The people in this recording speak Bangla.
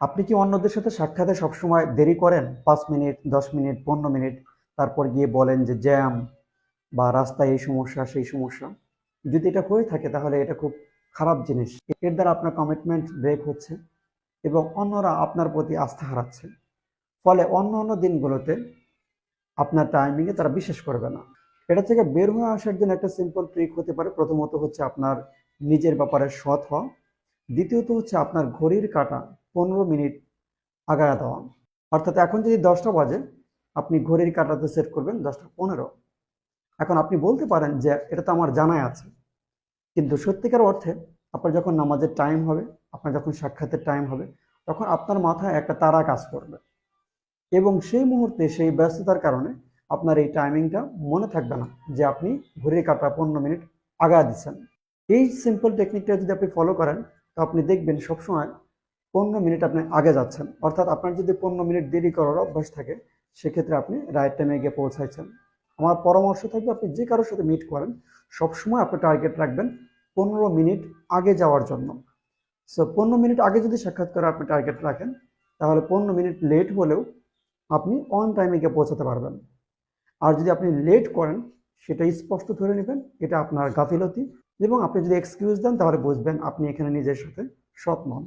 আপনি কি অন্যদের সাথে সাক্ষাতে সবসময় দেরি করেন? পাঁচ মিনিট, দশ মিনিট, পনেরো মিনিট? তারপর গিয়ে বলেন যে জ্যাম বা রাস্তায় এই সমস্যা, সেই সমস্যা। যদি এটা হয়ে থাকে তাহলে এটা খুব খারাপ জিনিস। এর দ্বারা আপনার কমিটমেন্ট ব্রেক হচ্ছে এবং অন্যরা আপনার প্রতি আস্থা হারাচ্ছে। ফলে অন্য অন্য দিনগুলোতে আপনার টাইমিংয়ে তারা বিশ্বাস করবে না। এটা থেকে বের হয়ে আসার জন্য একটা সিম্পল ট্রিক হতে পারে। প্রথমত হচ্ছে আপনার নিজের ব্যাপারে সৎ হওয়া। দ্বিতীয়ত হচ্ছে আপনার ঘড়ির কাটা পনেরো মিনিট আগায় দেওয়া অর্থাৎ এখন যদি দশটা বাজে, আপনি ঘড়ির কাটাতে সেট করবেন দশটা পনেরো। এখন আপনি বলতে পারেন যে এটা তো আমার জানাই আছে। কিন্তু সত্যিকার অর্থে আপনার যখন নামাজের টাইম হবে, আপনার যখন সাক্ষাতের টাইম হবে, তখন আপনার মাথায় একটা তারা কাজ করবে। এবং সেই মুহূর্তে সেই ব্যস্ততার কারণে আপনার এই টাইমিংটা মনে থাকবে না যে আপনি ঘড়ির কাটা পনেরো মিনিট আগা দিচ্ছেন। এই সিম্পল টেকনিকটা যদি আপনি ফলো করেন, তো আপনি দেখবেন সবসময় পনেরো মিনিট আপনি আগে যাচ্ছেন। অর্থাৎ আপনার যদি পনেরো মিনিট দেরি করার অভ্যাস থাকে, সেক্ষেত্রে আপনি রাইট টাইমে গিয়ে পৌঁছাইছেন। আমার পরামর্শ থাকবে আপনি যে কারোর সাথে মিট করেন, সবসময় আপনি টার্গেট রাখবেন পনেরো মিনিট আগে যাওয়ার জন্য। সো পনেরো মিনিট আগে যদি সাক্ষাৎ করে আপনি টার্গেট রাখেন, তাহলে পনেরো মিনিট লেট হলেও আপনি অন টাইমে গিয়ে পৌঁছাতে পারবেন। আর যদি আপনি লেট করেন, সেটা স্পষ্ট ধরে নেবেন, এটা আপনার গাফিলতি এবং আপনি যদি এক্সকিউজ দেন, তাহলে বুঝবেন আপনি এখানে নিজের সাথে সৎ নন।